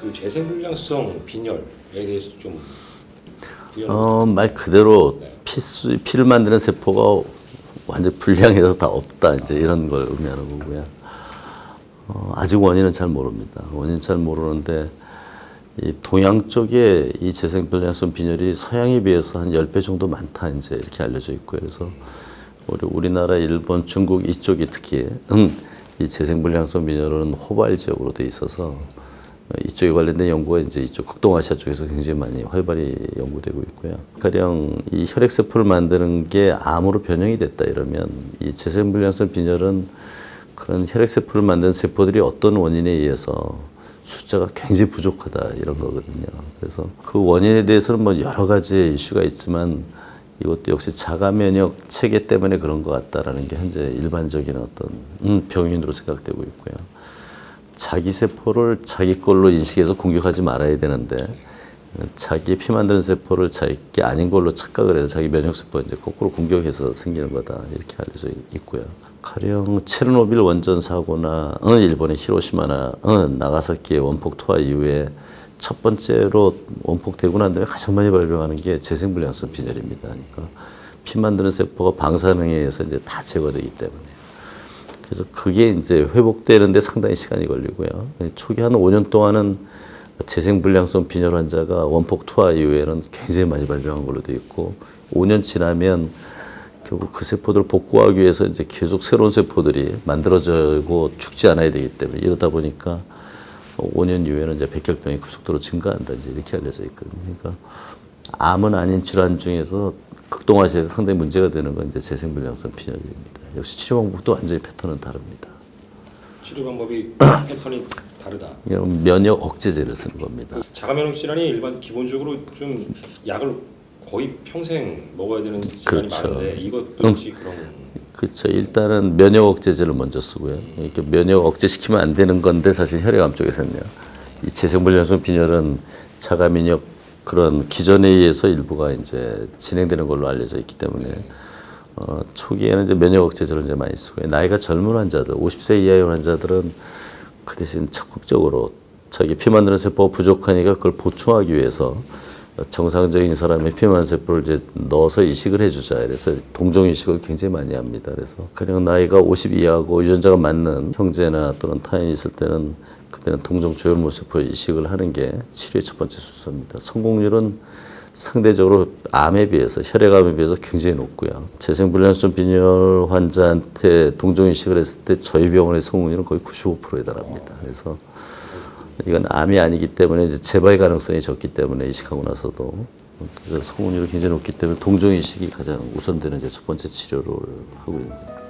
그 재생 불량성 빈혈에 대해서 좀 어, 말 그대로 네. 피수, 피를 만드는 세포가 완전 불량해서 다 없다 이제 이런 걸 의미하는 거고요. 어, 아직 원인은 잘 모릅니다. 원인 잘 모르는데 이 동양 쪽에 이 재생 불량성 빈혈이 서양에 비해서 한 10배 정도 많다 이제 이렇게 알려져 있고요. 그래서 우리 우리나라, 일본, 중국 이쪽이 특히 음, 이 재생불량성 빈혈은 호발 지역으로 돼 있어서 이쪽에 관련된 연구가 이제 이쪽 극동아시아 쪽에서 굉장히 많이 활발히 연구되고 있고요. 가령 이 혈액세포를 만드는 게 암으로 변형이 됐다 이러면 이 재생불량성 빈혈은 그런 혈액세포를 만든 세포들이 어떤 원인에 의해서 숫자가 굉장히 부족하다 이런 거거든요. 그래서 그 원인에 대해서는 뭐 여러 가지 이슈가 있지만 이것도 역시 자가 면역 체계 때문에 그런 것 같다라는 게 현재 일반적인 어떤 음, 병인으로 생각되고 있고요. 자기 세포를 자기 걸로 인식해서 공격하지 말아야 되는데 자기 피 만드는 세포를 자기 게 아닌 걸로 착각을 해서 자기 면역 세포 이제 거꾸로 공격해서 생기는 거다 이렇게 알려져 있고요. 가령 체르노빌 원전 사고나 어, 일본의 히로시마나 어, 나가사키의 원폭 투하 이후에 첫 번째로 원폭되고 난 다음에 가장 많이 발병하는 게 재생불량성 빈혈입니다. 그러니까 피 만드는 세포가 방사능에 의해서 이제 다 제거되기 때문에. 그래서 그게 이제 회복되는데 상당히 시간이 걸리고요. 초기 한 5년 동안은 재생불량성 빈혈 환자가 원폭 투하 이후에는 굉장히 많이 발병한 걸로 돼 있고 5년 지나면 결국 그 세포들을 복구하기 위해서 이제 계속 새로운 세포들이 만들어지고 죽지 않아야 되기 때문에 이러다 보니까 5년 이후에는 이제 백혈병이 급속도로 증가한다 이제 이렇게 알려져 있거든요. 그러니까 암은 아닌 질환 중에서 극동화시에서 상당히 문제가 되는 건 이제 재생불량성 빈혈입니다. 역시 치료 방법도 완전히 패턴은 다릅니다. 치료 방법이 패턴이 다르다. 면역 억제제를 쓰는 겁니다. 자가면역 질환이 일반 기본적으로 좀 약을 거의 평생 먹어야 되는 질환이 그렇죠. 많은데 이것도 역시 그런 그렇죠. 일단은 면역 억제제를 먼저 쓰고요. 이렇게 면역 억제시키면 안 되는 건데 사실 혈액암 쪽에서는요. 이 재생불량성 빈혈은 자가 면역 그런 기전에 의해서 일부가 이제 진행되는 걸로 알려져 있기 때문에 어, 초기에는 이제 면역 억제제를 이제 많이 쓰고요. 나이가 젊은 환자들, 50세 이하의 환자들은 그 대신 적극적으로 자기 피 만 드는 세포가 부족하니까 그걸 보충하기 위해서 정상적인 사람의 피 만드는 세포를 이제 넣어서 이식을 해주자. 그래서 동종 이식을 굉장히 많이 합니다. 그래서 가령 나이가 50 이하고 유전자가 맞는 형제나 또는 타인이 있을 때는 그때는 동종 조혈모 세포 이식을 하는 게 치료의 첫 번째 순서입니다. 성공률은 상대적으로 암에 비해서 혈액암에 비해서 굉장히 높고요. 재생불량성 빈혈 환자한테 동종 이식을 했을 때 저희 병원의 성공률은 거의 95%에 달합니다. 그래서 이건 암이 아니기 때문에 이제 재발 가능성이 적기 때문에 이식하고 나서도 성공률이 굉장히 높기 때문에 동종 이식이 가장 우선되는 이제 첫 번째 치료를 하고 있는.